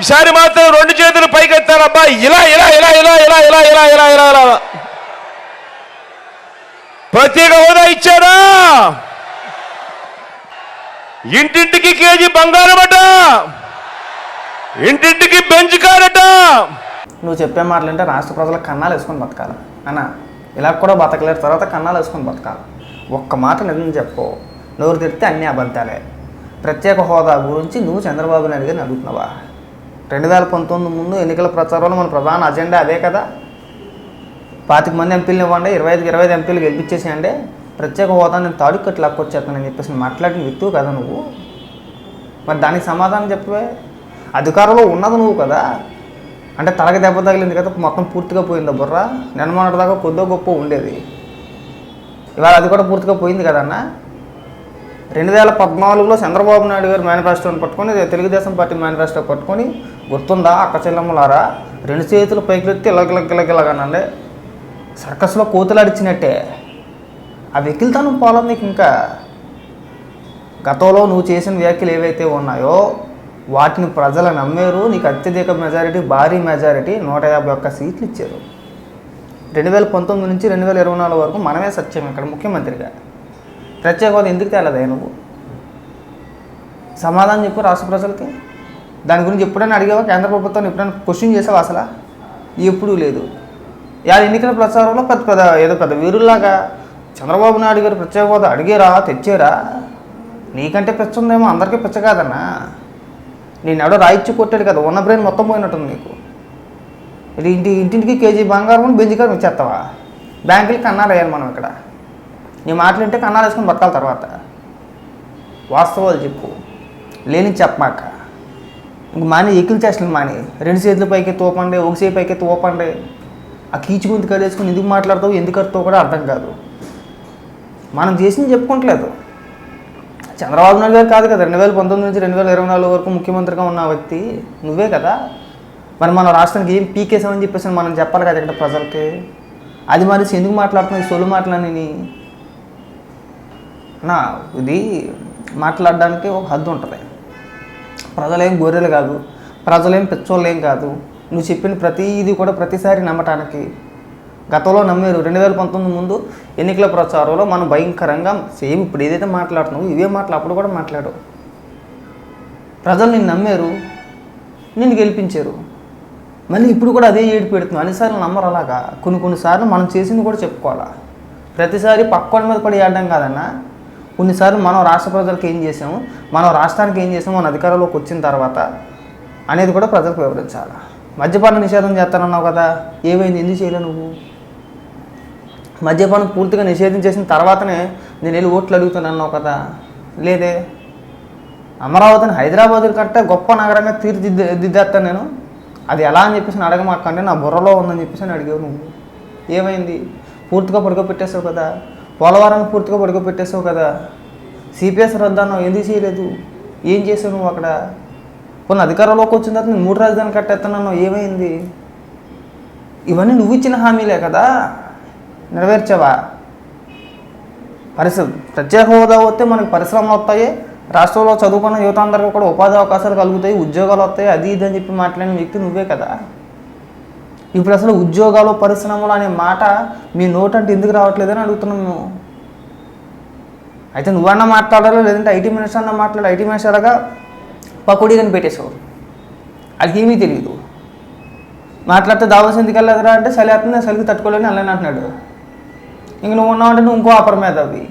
ఈసారి మాత్రం రెండు చేతులు పైకెత్తారబ్బా ఇలా ఇలా ఇలా ఇలా ఇలా ఇలా ఇలా ఇలా ఇలా ఇలా. ప్రత్యేక హోదా ఇచ్చారా ఇంటింటికి కేజీ బంగారం అట ఇంటింటికి బెంచ్ కారట. నువ్వు చెప్పే మాటలంటే రాష్ట్ర ప్రజలకు కన్నాలు వేసుకొని బతకాలి. అన్న ఇలా కూడా బతకలేరు. తర్వాత కన్నాలు వేసుకొని బతకాలి. ఒక్క మాట నిజం చెప్పు. నోరు తెరిస్తే అన్ని అబద్ధాలే. ప్రత్యేక హోదా గురించి నువ్వు చంద్రబాబు నాయుడు గారిని అడుగుతున్నావా రెండు వేల పంతొమ్మిది ముందు ఎన్నికల ప్రచారంలో మన ప్రధాన అజెండా అదే కదా? పాతిక మంది ఎంపీలు ఇవ్వండి ఇరవై ఐదుకి ఇరవై ఐదు ఎంపీలు గెలిపించేసేయండి. ప్రత్యేక హోదా నేను తాడుకట్టు లాక్కొచ్చేస్తానని చెప్పేసి మాట్లాడిన వ్యక్తువు కదా నువ్వు? మరి దానికి సమాధానం చెప్పవే. అధికారంలో ఉన్నది నువ్వు కదా? అంటే తలకి దెబ్బ తగిలింది కదా మొత్తం పూర్తిగా పోయిందా బుర్ర? నిన్నమొన్నటి దాకా కొద్దో గొప్ప ఉండేది. ఇవాళ అది కూడా పూర్తిగా పోయింది కదన్నా రెండు వేల పద్నాలుగులో చంద్రబాబు నాయుడు గారు మేనిఫెస్టోని పట్టుకొని తెలుగుదేశం పార్టీ మేనిఫెస్టో పట్టుకొని గుర్తుందా అక్క చెల్లెమ్మలారా? రెండు చేతులు పైకిలెత్తి ఇలాగిలగిలగిలగానండి సర్కస్లో కోతులాడిచ్చినట్టే. ఆ వెకిల్తనం పోలం నీకు ఇంకా? గతంలో నువ్వు చేసిన వ్యాఖ్యలు ఏవైతే ఉన్నాయో వాటిని ప్రజలు నమ్మారు. నీకు అత్యధిక మెజారిటీ భారీ మెజారిటీ నూట యాభై ఒక్క సీట్లు ఇచ్చారు. రెండు వేల పంతొమ్మిది నుంచి రెండు వేల ఇరవై నాలుగు వరకు మనమే సత్యం ఇక్కడ ముఖ్యమంత్రిగా. ప్రత్యేక హోదా ఎందుకు తేలదే నువ్వు? సమాధానం చెప్పు రాష్ట్ర ప్రజలకి. దాని గురించి ఎప్పుడైనా అడిగావా? కేంద్ర ప్రభుత్వాన్ని ఎప్పుడైనా క్వశ్చన్ చేసావా అసలు? ఎప్పుడూ లేదు. ఇవాళ ఎన్నికల ప్రచారంలో పెద్ద పెద్ద ఏదో పెద్ద వీరుల్లాగా చంద్రబాబు నాయుడు గారు ప్రత్యేక హోదా అడిగారా తెచ్చారా? నీకంటే పిచ్చ ఉందేమో అందరికీ పిచ్చ కాదన్నా. నేను ఎవడో రాయిచ్చి కొట్టాడు కదా ఉన్న బ్రెయిన్ మొత్తం పోయినట్టుంది నీకు. ఇది ఇంటి ఇంటింటికి కేజీ బంగారం బెంజికారం ఇచ్చేస్తావా? బ్యాంకులకి కన్నాలు వేయాలి మనం ఇక్కడ. నీ మాటలుంటే కన్నాలు వేసుకుని బతకాలి తర్వాత. వాస్తవాలు చెప్పు. లేని చెప్పమాక. ఇంక మాని ఎక్కిలు చేష్టలు మాని. రెండు చేతుల పైకి తోపండి ఒక చేయి పైకి తోపండి ఆ కీచు ముందు కడేసుకుని ఎందుకు మాట్లాడతావు ఎందుకు అర్థం కూడా అర్థం కాదు. మనం చేసింది చెప్పుకోవట్లేదు చంద్రబాబు నాయుడు గారు కాదు కదా రెండు వేల పంతొమ్మిది నుంచి రెండు వేల ఇరవై నాలుగు వరకు ముఖ్యమంత్రిగా ఉన్న వ్యక్తి నువ్వే కదా? మరి మన రాష్ట్రానికి ఏం పీకేసామని చెప్పేసి మనం చెప్పాలి కదా ఇక్కడ ప్రజలకి? అది మరి ఎందుకు మాట్లాడుతున్నావు? ఈ సొల్లు మాటలని నా ఇది మాట్లాడడానికి ఒక హద్దు ఉంటుంది. ప్రజలేం గొర్రెలు కాదు ప్రజలేం పిచ్చోళ్ళు ఏం కాదు. నువ్వు చెప్పిన ప్రతిదీ కూడా ప్రతిసారి నమ్మటానికి. గతంలో నమ్మారు. రెండు వేల పంతొమ్మిది ముందు ఎన్నికల ప్రచారంలో మనం భయంకరంగా సేమ్ ఇప్పుడు ఏదైతే మాట్లాడుతున్నావు ఇవే మాటలు అప్పుడు కూడా మాట్లాడు. ప్రజలు నిన్ను నమ్మారు నిన్ను గెలిపించారు. మళ్ళీ ఇప్పుడు కూడా అదే ఏడు పెడుతున్నావు. అన్నిసార్లు నమ్మరు అలాగా. కొన్ని కొన్నిసార్లు మనం చేసింది కూడా చెప్పుకోవాలా. ప్రతిసారి పక్కోడి మీద పడి ఆడడం కాదన్నా కొన్నిసార్లు మనం రాష్ట్ర ప్రజలకు ఏం చేసాము? మనం రాష్ట్రానికి ఏం చేసాము? మన అధికారంలోకి వచ్చిన తర్వాత అనేది కూడా ప్రజలకు వివరించాలి? మద్యపాన నిషేధం చేస్తానన్నావు కదా ఏమైంది? ఎందుకు చేయలే నువ్వు? మద్యపానం పూర్తిగా నిషేధం చేసిన తర్వాతనే నేను వెళ్ళి ఓట్లు అడుగుతానన్నావు కదా. లేదే. అమరావతిని హైదరాబాద్ కంటే గొప్ప నగరంగా తీర్చిదిద్దేస్తాను నేను. అది ఎలా అని చెప్పేసి అడగమాకంటే నా బుర్రలో ఉందని చెప్పేసి అని అడిగావు నువ్వు. ఏమైంది? పూర్తిగా పడుకోబెట్టేసావు కదా. పోలవరాన్ని పూర్తిగా పడుకోబెట్టేసావు కదా. సిపిఎస్ రద్దాను ఎందుకు చేయలేదు? ఏం చేసావు నువ్వు అక్కడ? కొన్ని అధికారంలోకి వచ్చిన తర్వాత నేను మూడు రాజధాని కట్టేస్తున్నాను ఏమైంది? ఇవన్నీ నువ్వు ఇచ్చిన హామీలే కదా. నెరవేర్చావా? పరిశ్రమ ప్రత్యేక హోదా వస్తే మనకి పరిశ్రమలు వస్తాయి. రాష్ట్రంలో చదువుకున్న యువత అందరికీ కూడా ఉపాధి అవకాశాలు కలుగుతాయి. ఉద్యోగాలు వస్తాయి. అది ఇది అని చెప్పి మాట్లాడిన వ్యక్తి నువ్వే కదా. ఇప్పుడు అసలు ఉద్యోగాలు పరిశ్రమలు అనే మాట మీ నోటంటే ఎందుకు రావట్లేదని అడుగుతున్నాం మేము అయితే నువ్వన్నా మాట్లాడాలి లేదంటే ఐటీ మినిస్టర్ అన్న మాట్లాడు ఐటీ మినిస్టర్గా పకోడీ కానీ పెట్టేశావు అది ఏమీ తెలియదు మాట్లాడితే దావస్ ఎందుకు వెళ్ళదురా అంటే చలి అవుతుంది చలికి తట్టుకోలేని అలానే అంటున్నాడు. ఇంక నువ్వు ఉన్నావు అంటే నువ్వు ఇంకో అపర మీద అవి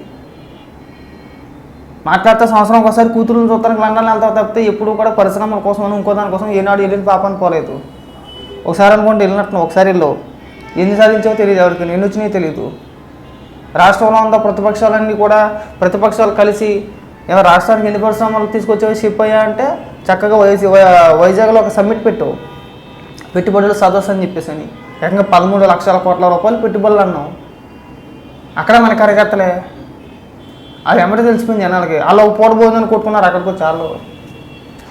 మాట్లాడితే సంవత్సరం ఒకసారి కూతురుని చూస్తానికి లండన్ వెళ్తావు తప్పితే ఎప్పుడు కూడా పరిశ్రమల కోసం ఇంకో దానికోసం ఏనాడు వెళ్ళిన పాపాన్ని పోలేదు ఒకసారి అనుకోండి వెళ్ళినట్టు ఒకసారి వెళ్ళవు. ఎన్ని సాధించావో తెలియదు ఎవరికి ఎన్ని వచ్చినాయో తెలియదు. రాష్ట్రంలో ఉన్న ప్రతిపక్షాలన్నీ కూడా ప్రతిపక్షాలు కలిసి ఏమో రాష్ట్రానికి ఎన్ని పరిశ్రమలు తీసుకొచ్చేవి చెప్పాయా అంటే చక్కగా వైజాగ్ వైజాగ్లో ఒక సమ్మిట్ పెట్టు పెట్టుబడులు సదస్సు అని చెప్పేసి అని. ఏకంగా పదమూడు లక్షల కోట్ల రూపాయలు పెట్టుబడులు అన్నాం అక్కడ మన కార్యకర్తలే. అది ఎమ్మటి తెలిసిపోయింది జనాలకి. వాళ్ళు ఒక పూట భోజనం కొట్టుకున్నారు అక్కడికి చాలు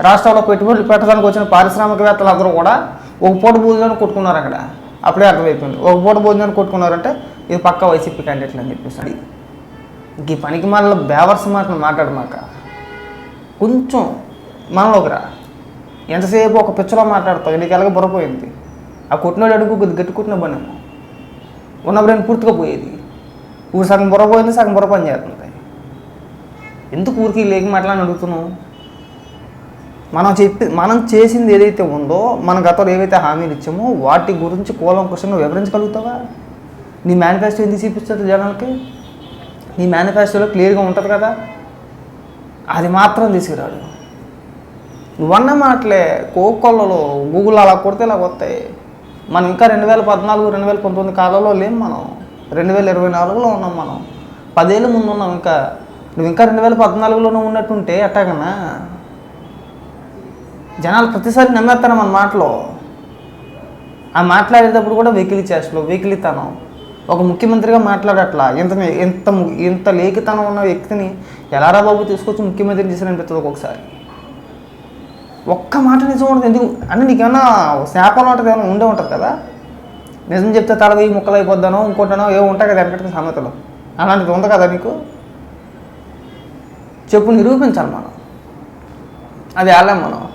రాష్ట్రంలో పెట్టుబడులు పెట్టడానికి వచ్చిన పారిశ్రామికవేత్తలు అందరూ కూడా ఒక పూట భోజనాన్ని కొట్టుకున్నారు అక్కడ. అప్పుడే అర్థమైపోయింది. ఒక పూట భోజనాన్ని కొట్టుకున్నారంటే ఇది పక్క వైసీపీ క్యాండిడేట్లు అని చెప్పేసి ఈ పనికి మనలో బేవర్స్ మాటలు మాట్లాడమాక కొంచెం మనలోకి రా ఎంతసేపు ఒక పిచ్చలో మాట్లాడతావు? నీకు ఎలాగ బుర్రపోయింది ఆ కొట్టినోడు అడుగు గట్టి కొట్టిన పనేమో ఉన్న బ్రెయిన్ పూర్తిగా పోయేది. ఊరు సగం బుర్ర పోయింది సగం బుర్ర పని చేస్తుంది. ఎందుకు ఊరికి లేక మాట్లాడి అడుగుతున్నావు? మనం చెప్పి మనం చేసింది ఏదైతే ఉందో మన గతంలో ఏవైతే హామీలు ఇచ్చామో వాటి గురించి కూలంకుషంగా వివరించగలుగుతావా? నీ మేనిఫెస్టో ఎందుకు చూపిస్తుంది జనాలకి? నీ మేనిఫెస్టోలో క్లియర్గా ఉంటుంది కదా? అది మాత్రం తీసుకురాడు. నువ్వన్న మాటలే కోకొల్లలో గూగుల్ అలా కొడితే ఇలా వస్తాయి మనం ఇంకా రెండు వేల పద్నాలుగు రెండు వేల పంతొమ్మిది కాలంలో లేం మనం. రెండు వేల ఇరవై నాలుగులో ఉన్నాం మనం. పదేళ్ళ ముందు ఉన్నాం ఇంకా. నువ్వు ఇంకా రెండు వేల పద్నాలుగులోనే ఉన్నట్టుంటే ఎట్టాగన్నా? జనాలు ప్రతిసారి నమ్మేస్తాను మన మాటలో ఆ మాట్లాడేటప్పుడు కూడా వెకిలి చేష్టలు వెకిలితనం. ఒక ముఖ్యమంత్రిగా మాట్లాడట్లా? ఇంత ఇంత ము- ఇంత లేఖితనం ఉన్న వ్యక్తిని ఎలారా బాబు తీసుకొచ్చి ముఖ్యమంత్రిని చేశారనిపిస్తుంది ఒక్కొక్కసారి? ఒక్క మాట నిజం ఉంటుంది ఎందుకు? అంటే నీకేమన్నా శాపం ఉంటుంది ఏమైనా ఉండే ఉంటుంది కదా? నిజం చెప్తే తల ముక్కలు అయిపోద్దానో ఇంకోటనో ఏమో ఉంటాయి కదా వెనకటి సామెతలు అలాంటిది ఉంది కదా నీకు? చెప్పు నిరూపించాలి మనం. అది వెళ్ళాం మనం.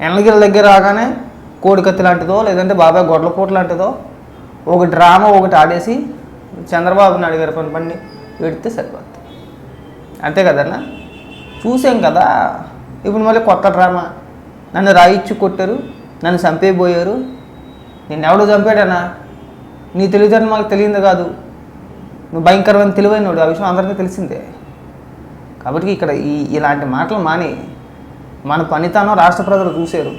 ఎండగిరి దగ్గర రాగానే కోడికత్తి లాంటిదో లేదంటే బాబాయ్ గొడ్లపూట లాంటిదో ఒక డ్రామా ఒకటి ఆడేసి చంద్రబాబు నాయుడు గారి పని పని పెడితే సరిపోద్ది. అంతే కదన్నా? చూసాం కదా ఇప్పుడు మళ్ళీ కొత్త డ్రామా. నన్ను రాయిచ్చి కొట్టారు నన్ను చంపేయబోయారు. నేను ఎవడు చంపాడన్నా? నీ తెలివితేటలు మాకు తెలియదు కాదు. నువ్వు భయంకరమైన తెలివైనడు ఆ విషయం అందరికీ తెలిసిందే. కాబట్టి ఇక్కడ ఈ ఇలాంటి మాటలు మాని. మన పనితనం రాష్ట్ర ప్రజలు చూశారు.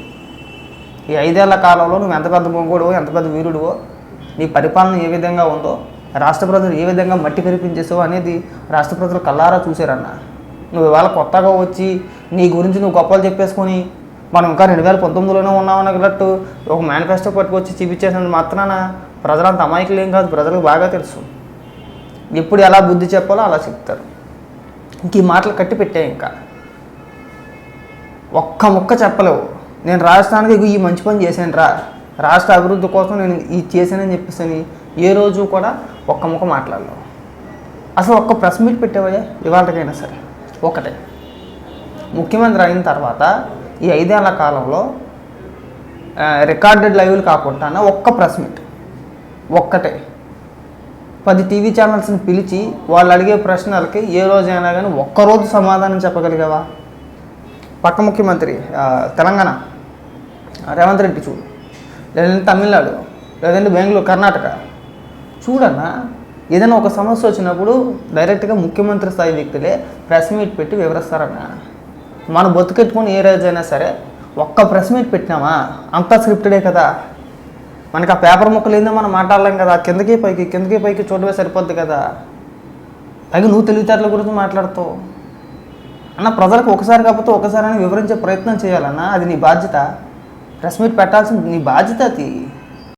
ఈ ఐదేళ్ళ కాలంలో నువ్వు ఎంత పెద్ద మొంగోడువో ఎంత పెద్ద వీరుడువో నీ పరిపాలన ఏ విధంగా ఉందో రాష్ట్ర ప్రజలు ఏ విధంగా మట్టి కనిపించేసావు అనేది రాష్ట్ర ప్రజలు కల్లారా చూశారన్న. నువ్వు ఇవాళ కొత్తగా వచ్చి నీ గురించి నువ్వు గొప్పలు చెప్పేసుకొని మనం ఇంకా రెండు వేల పంతొమ్మిదిలోనే ఉన్నామన్నట్టు ఒక మేనిఫెస్టో పట్టుకొచ్చి చూపించేసిన మాత్రాన ప్రజలంత అమాయకులు ఏం కాదు ప్రజలకు బాగా తెలుసు. ఎప్పుడు ఎలా బుద్ధి చెప్పాలో అలా చెప్తారు. ఇంక ఈ మాటలు కట్టి పెట్టాయి ఇంకా. ఒక్క ముక్క చెప్పలేవు. నేను రాష్ట్రానికి ఈ మంచి పని చేశాను రా. రాష్ట్ర అభివృద్ధి కోసం నేను ఇది చేశానని చెప్పేసి ఏ రోజు కూడా ఒక్క ముక్క మాట్లాడలేవు. అసలు ఒక్క ప్రెస్ మీట్ పెట్టేవయ్యా? ఇవాళకైనా సరే. ఒకటే. ముఖ్యమంత్రి అయిన తర్వాత ఈ ఐదేళ్ళ కాలంలో రికార్డెడ్ లైవ్లు కాకుండా ఒక్క ప్రెస్ మీట్. ఒక్కటే. పది టీవీ ఛానల్స్ని పిలిచి వాళ్ళు అడిగే ప్రశ్నలకి ఏ రోజైనా కానీ ఒక్కరోజు సమాధానం చెప్పగలిగావా? పక్క ముఖ్యమంత్రి తెలంగాణ రేవంత్ రెడ్డి చూడు. లేదంటే తమిళనాడు లేదంటే బెంగళూరు కర్ణాటక. చూడన్నా ఏదైనా ఒక సమస్య వచ్చినప్పుడు డైరెక్ట్గా ముఖ్యమంత్రి స్థాయి వ్యక్తులే ప్రెస్ మీట్ పెట్టి వివరిస్తారన్న. మనం బతుకెట్టుకుని ఏ రోజైనా సరే ఒక్క ప్రెస్ మీట్ పెట్టినామా? అంతా స్క్రిప్టెడే కదా. మనకి ఆ పేపర్ ముక్కలు ఏందో మనం మాట్లాడలేం కదా. కిందకి పైకి కిందకి పైకి చూడవే సరిపోద్ది కదా. పైగా నువ్వు తెలివితేటల గురించి మాట్లాడుతావు. అన్న ప్రజలకు ఒకసారి కాకపోతే ఒకసారి అని వివరించే ప్రయత్నం చేయాలన్నా అది నీ బాధ్యత. ప్రెస్ మీట్ పెట్టాల్సింది నీ బాధ్యత అది.